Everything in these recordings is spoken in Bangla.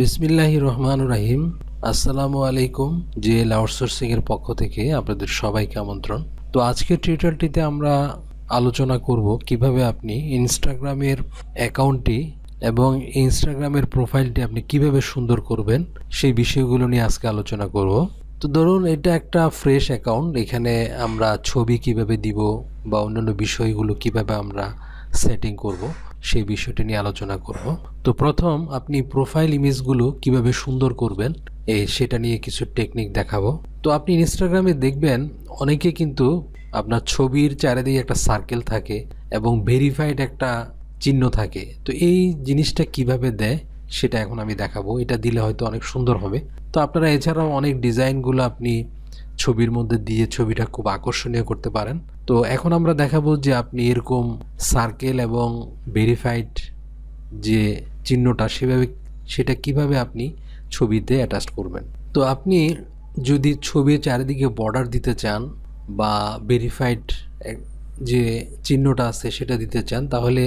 বিসমিল্লাহি রহমান রাহিম আসসালামু আলাইকুম জেএল আউটসোর্সিং এর পক্ষ থেকে আপনাদের সবাইকে আমন্ত্রণ। তো আজকের টিউটোরিয়ালটিতে আমরা আলোচনা করব কীভাবে আপনি ইনস্টাগ্রামের অ্যাকাউন্টটি এবং ইনস্টাগ্রামের প্রোফাইলটি আপনি কীভাবে সুন্দর করবেন সেই বিষয়গুলো নিয়ে আজকে আলোচনা করব। তো ধরুন, এটা একটা ফ্রেশ অ্যাকাউন্ট, এখানে আমরা ছবি কীভাবে দিব বা অন্যান্য বিষয়গুলো কীভাবে আমরা সেটিং করব। সেই বিষয়টি নিয়ে আলোচনা করব। তো প্রথম আপনি প্রোফাইল ইমেজগুলো কীভাবে সুন্দর করবেন এই সেটা নিয়ে কিছু টেকনিক দেখাবো। তো আপনি ইনস্টাগ্রামে দেখবেন অনেকে কিন্তু আপনার ছবির চারিদিকে একটা সার্কেল থাকে এবং ভেরিফাইড একটা চিহ্ন থাকে। তো এই জিনিসটা কীভাবে দেয় সেটা এখন আমি দেখাবো। এটা দিলে হয়তো অনেক সুন্দর হবে। তো আপনারা এছাড়াও অনেক ডিজাইনগুলো আপনি ছবির মধ্যে দিয়ে ছবিটা খুব আকর্ষণীয় করতে পারেন। তো এখন আমরা দেখাবো যে আপনি এরকম সার্কেল এবং ভেরিফাইড যে চিহ্নটা সেভাবে, সেটা কীভাবে আপনি ছবিতে অ্যাটাচ করবেন। তো আপনি যদি ছবির চারিদিকে বর্ডার দিতে চান বা ভেরিফাইড যে চিহ্নটা আছে সেটা দিতে চান, তাহলে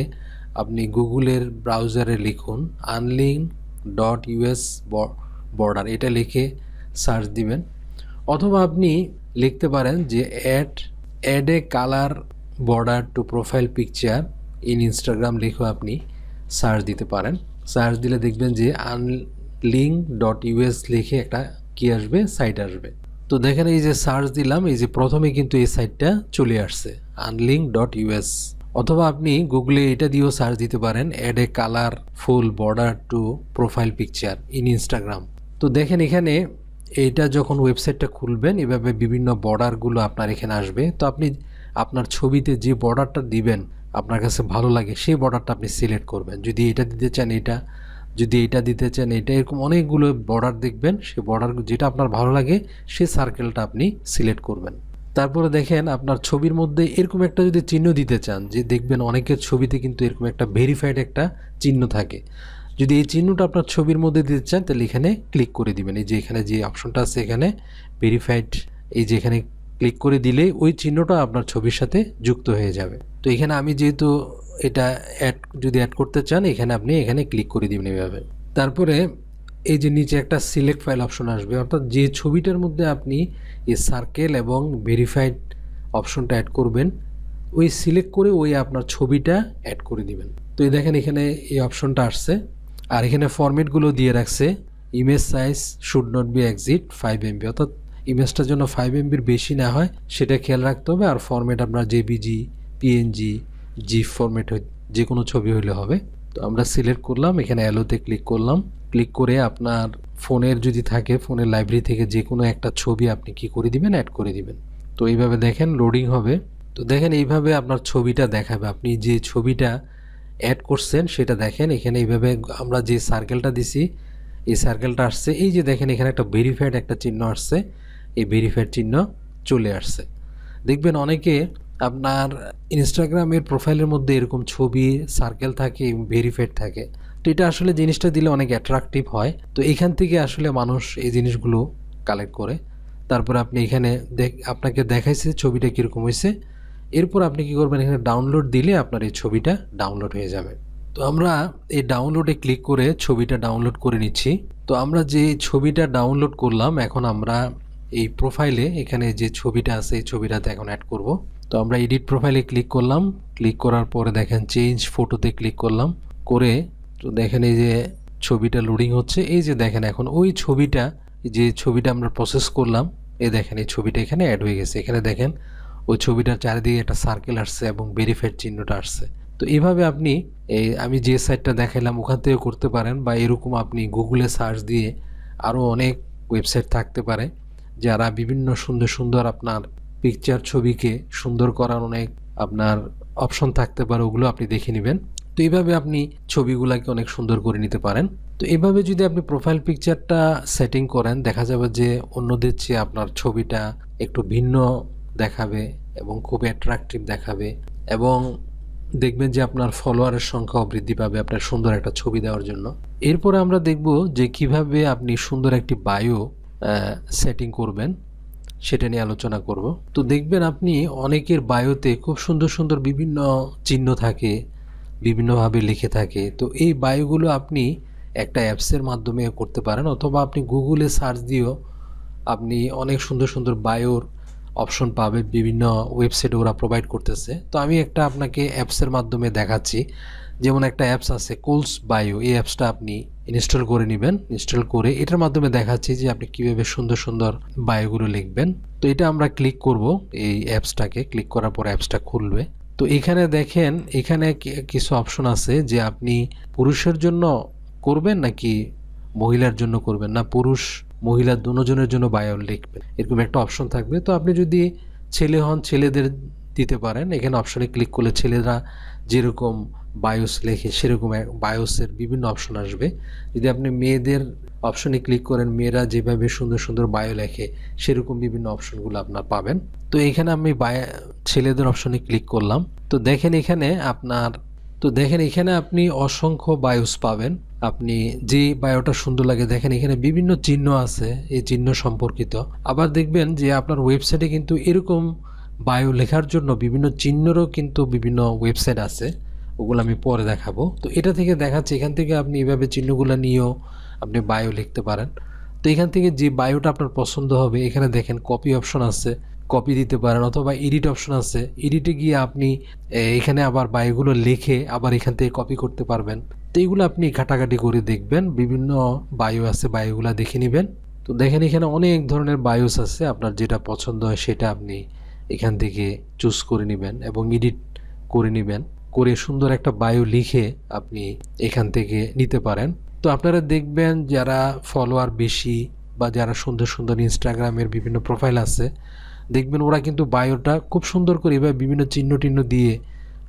আপনি গুগলের ব্রাউজারে লিখুন আনলিং ডট ইউএস বর্ডার এটা লিখে সার্চ দিবেন। অথবা আপনি লিখতে পারেন যে add add a colour border to profile picture in Instagram লিখেও আপনি সার্চ দিতে পারেন। সার্চ দিলে দেখবেন যে আনলিং ডট ইউএস লিখে একটা কি আসবে? সাইট আসবে। তো দেখেন এই যে সার্চ দিলাম, এই যে প্রথমে কিন্তু এই সাইটটা চলে আসছে আনলিং ডট ইউএস অথবা আপনি গুগলে এটা দিয়েও সার্চ দিতে পারেন add a colour full border to profile picture in Instagram তো দেখেন এখানে এইটা যখন ওয়েবসাইটটা খুলবেন, এভাবে বিভিন্ন বর্ডারগুলো আপনার এখানে আসবে। তো আপনি আপনার ছবিতে যে বর্ডারটা দিবেন, আপনার কাছে ভালো লাগে, সেই বর্ডারটা আপনি সিলেক্ট করবেন। যদি এটা দিতে চান, এটা। যদি এটা দিতে চান, এটা। এরকম অনেকগুলো বর্ডার দেখবেন, সেই বর্ডার যেটা আপনার ভালো লাগে, সেই সার্কেলটা আপনি সিলেক্ট করবেন। তারপরে দেখেন, আপনার ছবির মধ্যে এরকম একটা যদি চিহ্ন দিতে চান, যে দেখবেন অনেকের ছবিতে কিন্তু এরকম একটা ভেরিফাইড একটা চিহ্ন থাকে। যদি এই চিহ্নটা আপনার ছবির মধ্যে দিতে চান, তাহলে এখানে ক্লিক করে দিবেন। এই যে এখানে যে অপশনটা আছে এখানে ভেরিফাইড এই যে এখানে ক্লিক করে দিলে ওই চিহ্নটা আপনার ছবির সাথে যুক্ত হয়ে যাবে। তো এখানে আমি যেহেতু এটা অ্যাড যদি অ্যাড করতে চান, এখানে আপনি এখানে ক্লিক করে দিবেন এইভাবে। তারপরে এই যে নিচে একটা সিলেক্ট ফাইল অপশন আসবে, অর্থাৎ যে ছবিটার মধ্যে আপনি এই সার্কেল এবং ভেরিফাইড অপশনটা অ্যাড করবেন, ওই সিলেক্ট করে ওই আপনার ছবিটা অ্যাড করে দিবেন। তো এই দেখেন এখানে এই অপশনটা আসছে। আর এখানে ফরম্যাটগুলো দিয়ে রাখছে image size should not be exceed five MB অর্থাৎ ইমেজটার জন্য ফাইভ এমবির বেশি না হয়, সেটা খেয়াল রাখতে হবে। আর ফরম্যাট আপনার জেবিজি পিএনজি জিপ ফরম্যাট যে কোনো ছবি হলে হবে। তো আমরা সিলেক্ট করলাম, এখানে অ্যালোতে ক্লিক করলাম। ক্লিক করে আপনার ফোনের যদি থাকে, ফোনের লাইব্রেরি থেকে যে কোনো একটা ছবি আপনি কি করে দিবেন অ্যাড করে দিবেন। তো এইভাবে দেখেন লোডিং হবে। তো দেখেন এইভাবে আপনার ছবিটা দেখাবে। আপনি যে ছবিটা অ্যাড করছেন, সেটা দেখেন, এখানে এইভাবে আমরা যে সার্কেলটা দিছি, এই সার্কেলটা আসছে, এই যে দেখেন এখানে একটা ভেরিফাইড একটা চিহ্ন আসছে, এই ভেরিফাইড চিহ্ন চলে আসছে। দেখবেন অনেকে আপনার ইনস্টাগ্রামের প্রোফাইলের মধ্যে এরকম ছবি সার্কেল থাকে ভেরিফাইড থাকে। তো এটা আসলে জিনিসটা দিলে অনেক অ্যাট্রাকটিভ হয়। তো এখান থেকে আসলে মানুষ এই জিনিসগুলো কালেক্ট করে। তারপর আপনি এখানে দেখ, আপনাকে দেখাইছে ছবিটা কীরকম হয়েছে এরপর আপনি কি করবেন? এখানে ডাউনলোড দিলে আপনার এই ছবিটা ডাউনলোড হয়ে যাবে। তো আমরা এই ডাউনলোডে ক্লিক করে ছবিটা ডাউনলোড করে নিচ্ছি। তো আমরা যে ছবিটা ডাউনলোড করলাম, এখন আমরা এই প্রোফাইলে এখানে যে ছবিটা আছে, এই ছবিটাতে এখন অ্যাড করব। তো আমরা এডিট প্রোফাইলে ক্লিক করলাম। ক্লিক করার পরে দেখেন চেঞ্জ ফটোতে ক্লিক করলাম। করে তো দেখেন এই যে ছবিটা লোডিং হচ্ছে। এই যে দেখেন এখন ওই ছবিটা, যে ছবিটা আমরা প্রসেস করলাম, এই দেখেন এই ছবিটা এখানে অ্যাড হয়ে গেছে। এখানে দেখেন ওই ছবিটার চারিদিকে একটা সার্কেল আসছে এবং ভেরিফাইড চিহ্নটা আসছে। তো এইভাবে আপনি এই আমি যে সাইটটা দেখাইলাম ওখান থেকে করতে পারেন বা এরকম আপনি গুগলে সার্চ দিয়ে আরও অনেক ওয়েবসাইট থাকতে পারে যারা বিভিন্ন সুন্দর সুন্দর আপনার পিকচার ছবিকে সুন্দর করার অনেক আপনার অপশন থাকতে পারে, ওগুলো আপনি দেখে নেবেন। তো এইভাবে আপনি ছবিগুলোকে অনেক সুন্দর করে নিতে পারেন। তো এইভাবে যদি আপনি প্রোফাইল পিকচারটা সেটিং করেন, দেখা যাবে যে অন্যদের চেয়ে আপনার ছবিটা একটু ভিন্ন দেখাবে এবং খুব অ্যাট্রাকটিভ দেখাবে। এবং দেখবেন যে আপনার ফলোয়ারের সংখ্যাও বৃদ্ধি পাবে আপনার সুন্দর একটা ছবি দেওয়ার জন্য। এরপরে আমরা দেখব যে কীভাবে আপনি সুন্দর একটি বায়ো সেটিং করবেন, সেটা নিয়ে আলোচনা করব। তো দেখবেন আপনি অনেকের বায়োতে খুব সুন্দর সুন্দর বিভিন্ন চিহ্ন থাকে, বিভিন্নভাবে লিখে থাকে। তো এই বায়োগুলো আপনি একটা অ্যাপসের মাধ্যমে করতে পারেন অথবা আপনি গুগলে সার্চ দিয়েও আপনি অনেক সুন্দর সুন্দর বায়োর অপশন পাবে বিভিন্ন ওয়েবসাইটে ওরা প্রোভাইড করতেছে। তো আমি একটা আপনাকে অ্যাপসের মাধ্যমে দেখাচ্ছি। যেমন একটা অ্যাপস আছে কোলস বায়ো এই অ্যাপসটা আপনি ইনস্টল করে নেবেন। ইনস্টল করে এটার মাধ্যমে দেখাচ্ছি যে আপনি কীভাবে সুন্দর সুন্দর বায়োগুলো লিখবেন। তো এটা আমরা ক্লিক করব এই অ্যাপসটাকে ক্লিক করার পর অ্যাপসটা খুলবে। তো এখানে দেখেন, এখানে কিছু অপশন আছে যে আপনি পুরুষের জন্য করবেন নাকি মহিলার জন্য করবেন? না, পুরুষ মহিলা দুজনের জন্য বায়ো লিখবেন। এরকম একটা অপশন থাকবে। তো আপনি যদি ছেলে হন, ছেলেদের দিতে পারেন। এখানে অপশনে ক্লিক করলে ছেলেরা যেরকম বায়োস লেখে, সেরকম বায়োসের বিভিন্ন অপশন আসবে। যদি আপনি মেয়েদের অপশনে ক্লিক করেন, মেয়েরা যেভাবে সুন্দর সুন্দর বায়ো লেখে, সেরকম বিভিন্ন অপশনগুলো আপনার পাবেন। তো এখানে আমি বায়ো ছেলেদের অপশনে ক্লিক করলাম। তো দেখেন এখানে আপনার, তো দেখেন এখানে আপনি অসংখ্য বায়োস পাবেন। আপনি যে বায়োটা সুন্দর লাগে, দেখেন এখানে বিভিন্ন চিহ্ন আছে, এই চিহ্ন সম্পর্কিত। আবার দেখবেন যে আপনার ওয়েবসাইটে কিন্তু এরকম বায়ো লেখার জন্য বিভিন্ন চিহ্নেরও কিন্তু বিভিন্ন ওয়েবসাইট আছে, ওগুলো আমি পরে দেখাবো। তো এটা থেকে দেখাচ্ছে, এখান থেকে আপনি এভাবে চিহ্নগুলো নিয়েও আপনি বায়ো লিখতে পারেন। তো এখান থেকে যে বায়োটা আপনার পছন্দ হবে, এখানে দেখেন কপি অপশন আছে কপি দিতে পারেন অথবা এডিট অপশন আছে। এডিটে গিয়ে আপনি এখানে আবার বায়োগুলো লিখে আবার এখান থেকে কপি করতে পারবেন। তো এইগুলো আপনি ঘাটাঘাটি করে দেখবেন। বিভিন্ন বায়ু আছে, বায়ুগুলো দেখে নেবেন। তো দেখেন এখানে অনেক ধরনের বায়োস আছে। আপনার যেটা পছন্দ হয় সেটা আপনি এখান থেকে চুজ করে নেবেন এবং এডিট করে নেবেন। করে সুন্দর একটা বায়ো লিখে আপনি এখান থেকে নিতে পারেন। তো আপনারা দেখবেন যারা ফলোয়ার বেশি বা যারা সুন্দর সুন্দর ইনস্টাগ্রামের বিভিন্ন প্রোফাইল আছে, দেখবেন ওরা কিন্তু বায়োটা খুব সুন্দর করে এভাবে বিভিন্ন চিহ্ন টিহ্ন দিয়ে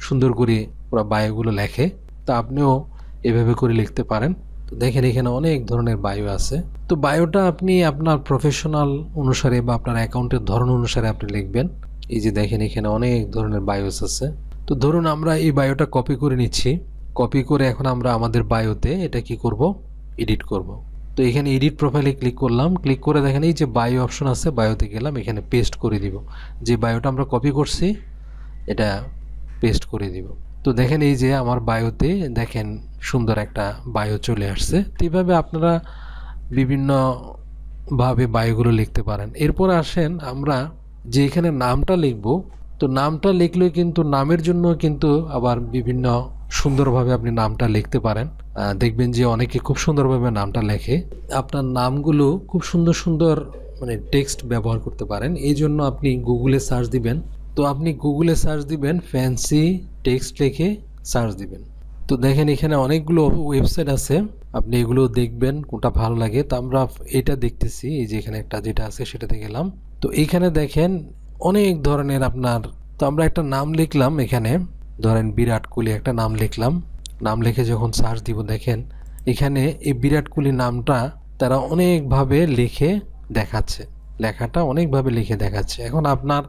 সুন্দর করে ওরা বায়োগুলো লেখে। তা আপনিও এভাবে করে লিখতে পারেন। তো দেখেন এখানে অনেক ধরনের বায়ো আছে। তো বায়োটা আপনি আপনার প্রফেশনাল অনুসারে বা আপনার অ্যাকাউন্টের ধরন অনুসারে আপনি লিখবেন। এই যে দেখেন এখানে অনেক ধরনের বায়োস আছে। তো ধরুন আমরা এই বায়োটা কপি করে নিচ্ছি। কপি করে এখন আমরা আমাদের বায়োতে এটা কি করব? এডিট করব। তো এখানে এডিট প্রোফাইলে ক্লিক করলাম। ক্লিক করে দেখেন এই যে বায়ো অপশন আছে বায়োতে গেলাম। এখানে পেস্ট করে দিব। যে বায়োটা আমরা কপি করছি, এটা পেস্ট করে দিব। তো দেখেন এই যে আমার বায়োতে দেখেন সুন্দর একটা বায়ো চলে আসছে। তো এইভাবে আপনারা বিভিন্নভাবে বায়োগুলো লিখতে পারেন। এরপর আসেন আমরা যে এখানে নামটা লিখব। তো নামটা লিখলে কিন্তু, নামের জন্য কিন্তু আবার বিভিন্ন সুন্দরভাবে আপনি নামটা লিখতে পারেন। দেখবেন যে অনেকে খুব সুন্দরভাবে নামটা লেখে। আপনার নামগুলো খুব সুন্দর সুন্দর মানে টেক্সট ব্যবহার করতে পারেন। এই জন্য আপনি গুগলে সার্চ দিবেন। তো আপনি গুগলে সার্চ দিবেন, ফ্যান্সি টেক্সট লিখে সার্চ দিবেন। তো দেখেন, এখানে অনেকগুলো ওয়েবসাইট আছে। আপনি এগুলো দেখবেন, কোনটা ভালো লাগে। তো আমরা এটা দেখতেছি, এই যে এখানে একটা যেটা আছে সেটাতে গেলাম। তো এইখানে দেখেন, অনেক ধরনের আপনার, তো আমরা একটা নাম লিখলাম এখানে। ধরেন বিরাট কোহলি একটা নাম লিখলাম। নাম লিখে যখন সার্চ দিব, দেখেন, এখানে এই বিরাট কোহলি নামটা তারা অনেকভাবে লিখে দেখাচ্ছে। লেখাটা অনেকভাবে লিখে দেখাচ্ছে। এখন আপনার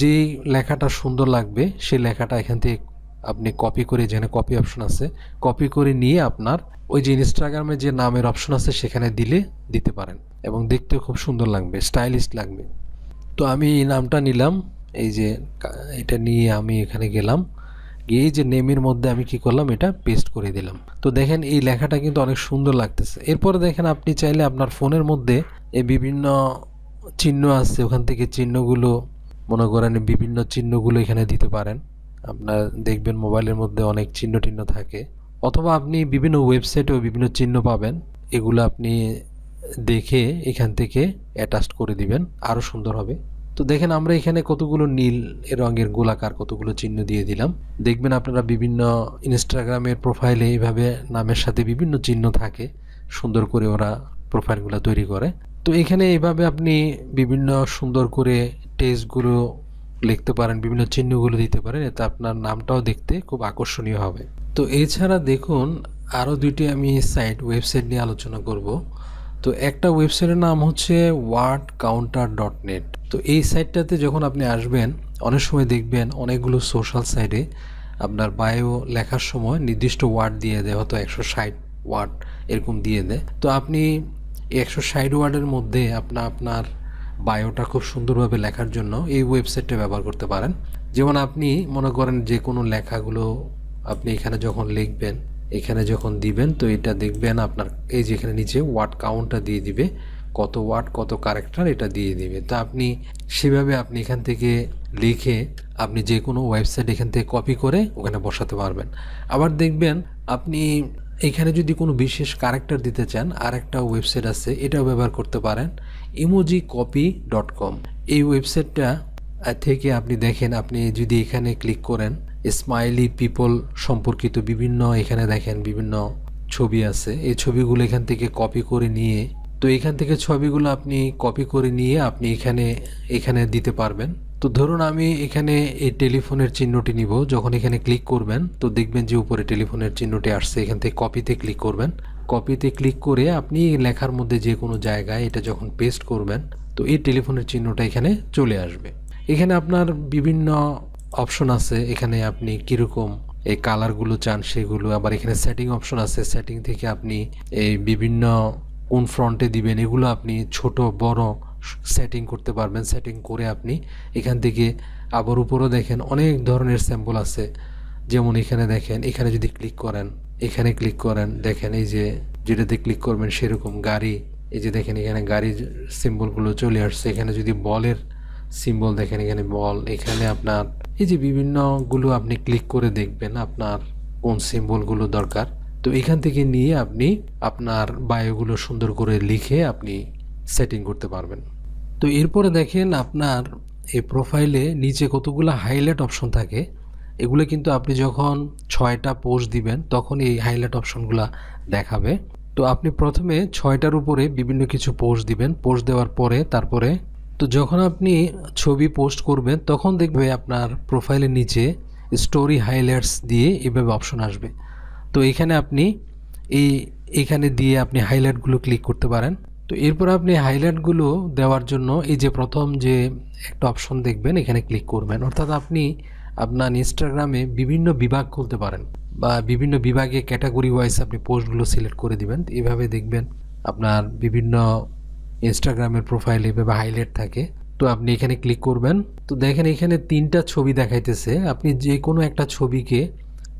যেই লেখাটা সুন্দর লাগবে, সেই লেখাটা এখান থেকে আপনি কপি করে যেখানে কপি অপশন আছে কপি করে নিয়ে আপনার ওই যে ইনস্টাগ্রামে যে নামের অপশন আছে সেখানে দিলে দিতে পারেন এবং দেখতে খুব সুন্দর লাগবে স্টাইলিশ লাগবে। তো আমি এই নামটা নিলাম, এই যে এটা নিয়ে আমি এখানে গেলাম, গিয়ে যে নেমের মধ্যে আমি কি করলাম, এটা পেস্ট করে দিলাম। তো দেখেন এই লেখাটা কিন্তু অনেক সুন্দর লাগতেছে। এরপরে দেখেন আপনি চাইলে আপনার ফোনের মধ্যে এই বিভিন্ন চিহ্ন আছে, ওখান থেকে চিহ্নগুলো মনে করেন বিভিন্ন চিহ্নগুলো এখানে দিতে পারেন। আপনার দেখবেন মোবাইলের মধ্যে অনেক চিহ্ন টিহ্ন থাকে। অথবা আপনি বিভিন্ন ওয়েবসাইটেও বিভিন্ন চিহ্ন পাবেন। এগুলো আপনি দেখে এখান থেকে অ্যাটাচ করে দিবেন। আরও সুন্দর হবে। তো দেখেন আমরা এখানে কতগুলো নীল রঙের গোলাকার কতগুলো চিহ্ন দিয়ে দিলাম। দেখবেন আপনারা বিভিন্ন ইনস্টাগ্রামের প্রোফাইলে এইভাবে নামের সাথে বিভিন্ন চিহ্ন থাকে। সুন্দর করে ওরা প্রোফাইলগুলো তৈরি করে। তো এখানে এইভাবে আপনি বিভিন্ন সুন্দর করে টেক্সটগুলো লিখতে পারেন, বিভিন্ন চিহ্নগুলো দিতে পারেন, এতে আপনার নামটাও দেখতে খুব আকর্ষণীয় হবে। তো এছাড়া দেখুন, আরও দুইটি আমি সাইট, ওয়েবসাইট নিয়ে আলোচনা করব। তো একটা ওয়েবসাইটের নাম হচ্ছে ওয়ার্ড কাউন্টার ডট নেট তো এই সাইটটাতে যখন আপনি আসবেন, অনেক সময় দেখবেন অনেকগুলো সোশ্যাল সাইটে আপনার বায়ো লেখার সময় নির্দিষ্ট ওয়ার্ড দিয়ে দেয়, হয়তো একশো ষাট ওয়ার্ড এরকম দিয়ে দেয়। তো আপনি একশো ষাট ওয়ার্ডের মধ্যে আপনার আপনার বায়োটা খুব সুন্দরভাবে লেখার জন্য এই ওয়েবসাইটটা ব্যবহার করতে পারেন। যেমন আপনি মনে করেন যে কোনো লেখাগুলো আপনি এখানে যখন লিখবেন, এখানে যখন দিবেন, তো এটা দেখবেন আপনার এই যেখানে নিচে ওয়ার্ড কাউন্টটা দিয়ে দিবে। কত ওয়ার্ড, কত ক্যারেক্টার এটা দিয়ে দিবে। তো আপনি সেভাবে আপনি এখান থেকে লিখে আপনি যে কোনো ওয়েবসাইট এখান থেকে কপি করে ওখানে বসাতে পারবেন। আবার দেখবেন আপনি এখানে যদি কোনো বিশেষ ক্যারেক্টার দিতে চান আর একটা ওয়েবসাইট আছে, এটাও ব্যবহার করতে পারেন। ইমোজি কপি ডট কম এই ওয়েবসাইটটা থেকে আপনি দেখেন, আপনি যদি এখানে ক্লিক করেন স্মাইলি পিপল সম্পর্কিত বিভিন্ন এখানে দেখেন বিভিন্ন ছবি আছে। এই ছবিগুলো এখান থেকে কপি করে নিয়ে তো এখান থেকে ছবিগুলো আপনি কপি করে নিয়ে আপনি এখানে এখানে দিতে পারবেন। তো ধরুন আমি এখানে এই টেলিফোনের চিহ্নটি নিব, যখন এখানে ক্লিক করবেন, তো দেখবেন যে উপরে টেলিফোনের চিহ্নটি আসছে, এখান থেকে কপিতে ক্লিক করবেন। কপিতে ক্লিক করে আপনি লেখার মধ্যে যে কোনো জায়গায় এটা যখন পেস্ট করবেন, তো এই টেলিফোনের চিহ্নটা এখানে চলে আসবে। এখানে আপনার বিভিন্ন অপশন আছে, এখানে আপনি কীরকম এই কালারগুলো চান সেগুলো, আবার এখানে সেটিং অপশন আছে সেটিং থেকে আপনি এই বিভিন্ন কোন ফ্রন্টে দিবেন, এগুলো আপনি ছোট, বড় সেটিং করতে পারবেন সেটিং করে আপনি এখান থেকে আবার উপরও দেখেন অনেক ধরনের স্যাম্পল আছে। যেমন এখানে দেখেন, এখানে যদি ক্লিক করেন, এখানে ক্লিক করেন, দেখেন এই যে যেটাতে ক্লিক করবেন সেরকম গাড়ি, এই যে দেখেন এখানে গাড়ির সিম্বলগুলো চলে আসছে। এখানে যদি বলের সিম্বল দেখেন, এখানে বল, এখানে আপনার এই যে বিভিন্নগুলো আপনি ক্লিক করে দেখবেন আপনার কোন সিম্বলগুলো দরকার। তো এখান থেকে নিয়ে আপনি আপনার বায়োগুলো সুন্দর করে লিখে আপনি সেটিং করতে পারবেন। তো এরপরে দেখেন আপনার এই প্রোফাইলে নিচে কতগুলো হাইলাইট অপশন থাকে। এগুলো কিন্তু আপনি যখন ছয়টা পোস্ট দিবেন, তখন এই হাইলাইট অপশনগুলো দেখাবে। তো আপনি প্রথমে ছয়টার উপরে বিভিন্ন কিছু পোস্ট দিবেন। পোস্ট দেওয়ার পরে তারপরে তো যখন আপনি ছবি পোস্ট করবেন, তখন দেখবে আপনার প্রোফাইলের নিচে স্টোরি হাইলাইটস দিয়ে এভাবে অপশন আসবে। তো এখানে আপনি এই, এখানে দিয়ে আপনি হাইলাইটগুলো ক্লিক করতে পারেন। তো এরপর আপনি হাইলাইটগুলো দেওয়ার জন্য এই যে প্রথম যে একটা অপশন দেখবেন, এখানে ক্লিক করবেন। অর্থাৎ আপনি আপনার ইনস্টাগ্রামে বিভিন্ন বিভাগ খুলতে পারেন বা বিভিন্ন বিভাগে ক্যাটাগরি ওয়াইজ আপনি পোস্টগুলো সিলেক্ট করে দিবেন। এভাবে দেখবেন আপনার বিভিন্ন ইনস্টাগ্রামের প্রোফাইলে এভাবে হাইলাইট থাকে। তো আপনি এখানে ক্লিক করবেন। তো দেখেন এখানে তিনটা ছবি দেখাইতেছে। আপনি যে কোনো একটা ছবিকে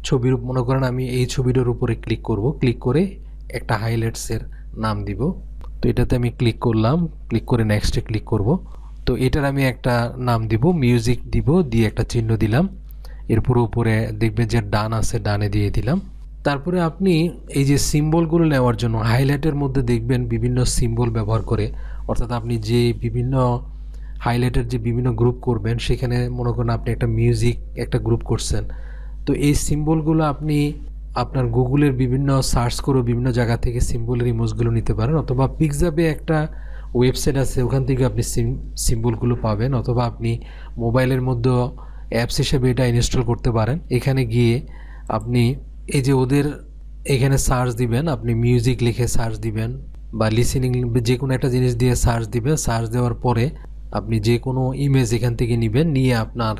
ছবির মনে করেন আমি এই ছবিটার উপরে ক্লিক করব। ক্লিক করে একটা হাইলাইটসের নাম দিব। তো এটাতে আমি ক্লিক করলাম। ক্লিক করে নেক্সটে ক্লিক করব। তো এটার আমি একটা নাম দিব মিউজিক দিব, দিয়ে একটা চিহ্ন দিলাম। এরপর উপরে দেখবেন যে ডান আছে, ডানে দিয়ে দিলাম। তারপরে আপনি এই যে সিম্বলগুলো নেওয়ার জন্য হাইলাইটের মধ্যে দেখবেন বিভিন্ন সিম্বল ব্যবহার করে। অর্থাৎ আপনি যে বিভিন্ন হাইলাইটের যে বিভিন্ন গ্রুপ করবেন, সেখানে মনে করেন আপনি একটা মিউজিক একটা গ্রুপ করছেন। তো এই সিম্বলগুলো আপনি আপনার গুগলের বিভিন্ন সার্চ করে বিভিন্ন জায়গা থেকে সিম্বলের ইমোজগুলো নিতে পারেন। অথবা পিকজাবে একটা ওয়েবসাইট আছে, ওখান থেকে আপনি সিম সিম্বলগুলো পাবেন। অথবা আপনি মোবাইলের মধ্যে অ্যাপস হিসেবে এটা ইনস্টল করতে পারেন। এখানে গিয়ে আপনি এই যে ওদের এখানে সার্চ দিবেন, আপনি মিউজিক লিখে সার্চ দিবেন বা লিসেনিং যে কোনো একটা জিনিস দিয়ে সার্চ দিবেন। সার্চ দেওয়ার পরে আপনি যে কোনো ইমেজ এখান থেকে নেবেন, নিয়ে আপনার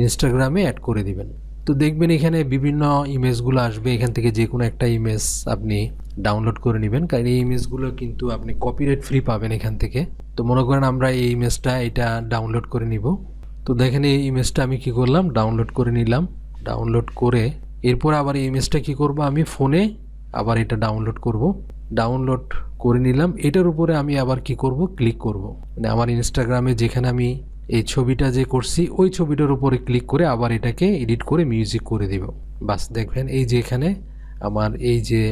ইনস্টাগ্রামে অ্যাড করে দিবেন। তো দেখবেন এখানে বিভিন্ন ইমেজগুলো আসবে। এখান থেকে যে কোনো একটা ইমেজ আপনি ডাউনলোড করে নেবেন। কারণ এই ইমেজগুলো কিন্তু আপনি কপিরাইট ফ্রি পাবেন এখান থেকে। তো মনে করেন আমরা এই ইমেজটা এটা ডাউনলোড করে নিব। তো দেখেন এই ইমেজটা আমি কি করলাম? ডাউনলোড করে নিলাম। ডাউনলোড করে এরপর আবার এই ইমেজটা কি করব? আমি ফোনে আবার এটা ডাউনলোড করব। ডাউনলোড করে নিলাম। এটার উপরে আমি আবার কি করব? ক্লিক করব। মানে আমার ইনস্টাগ্রামে যেখানে আমি এই ছবিটা যে করছি, ওই ছবিটার উপরে ক্লিক করে আবার এটাকে এডিট করে মিউজিক করে দিব। বাস, দেখবেন এই যে এখানে আমার এই যে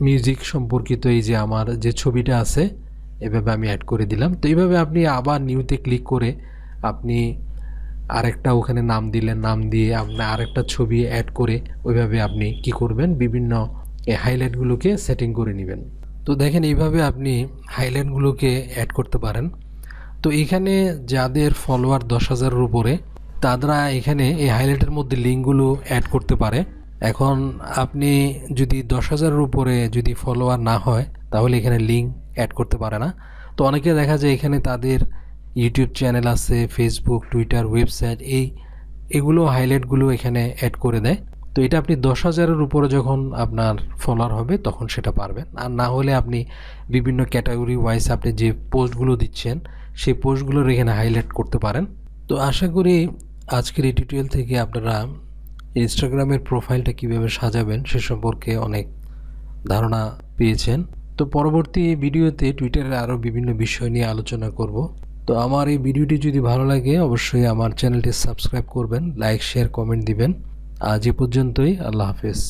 মিউজিক সম্পর্কিত এই যে আমার যে ছবিটা আছে, এভাবে আমি অ্যাড করে দিলাম। তো এইভাবে আপনি আবার নিউতে ক্লিক করে আপনি আরেকটা ওখানে নাম দিলেন, নাম দিয়ে আপনি আরেকটা ছবি অ্যাড করে ওইভাবে আপনি কি করবেন? বিভিন্ন হাইলাইটগুলোকে সেটিং করে নেবেন। তো দেখেন এইভাবে আপনি হাইলাইটগুলোকে অ্যাড করতে পারেন। তো এখানে যাদের ফলোয়ার দশ হাজারের উপরে, তারা এখানে এই হাইলাইটের মধ্যে লিঙ্কগুলো অ্যাড করতে পারে। এখন আপনি যদি দশ হাজারের উপরে যদি ফলোয়ার না হয়, তাহলে এখানে লিঙ্ক অ্যাড করতে পারে না। তো অনেকে দেখা যায় এখানে তাদের ইউটিউব চ্যানেল আছে ফেসবুক টুইটার ওয়েবসাইট এই, এগুলো হাইলাইটগুলো এখানে অ্যাড করে দেয়। তো এটা আপনি দশ হাজারের উপরে যখন আপনার ফলোয়ার হবে, তখন সেটা পারবেন। আর না হলে আপনি বিভিন্ন ক্যাটাগরি ওয়াইজ আপনি যে পোস্টগুলো দিচ্ছেন সেই পোস্টগুলোর এখানে হাইলাইট করতে পারেন। তো আশা করি আজকের এই টিউটোরিয়াল থেকে আপনারা ইনস্টাগ্রামের প্রোফাইলটা কীভাবে সাজাবেন সে সম্পর্কে অনেক ধারণা পেয়েছেন। তো পরবর্তী ভিডিওতে টুইটারের আরও বিভিন্ন বিষয় নিয়ে আলোচনা করব। তো আমার এই ভিডিওটি যদি ভালো লাগে, অবশ্যই আমার চ্যানেলটি সাবস্ক্রাইব করবেন লাইক শেয়ার কমেন্ট দিবেন। আজ এ পর্যন্তই, আল্লাহ হাফেজ।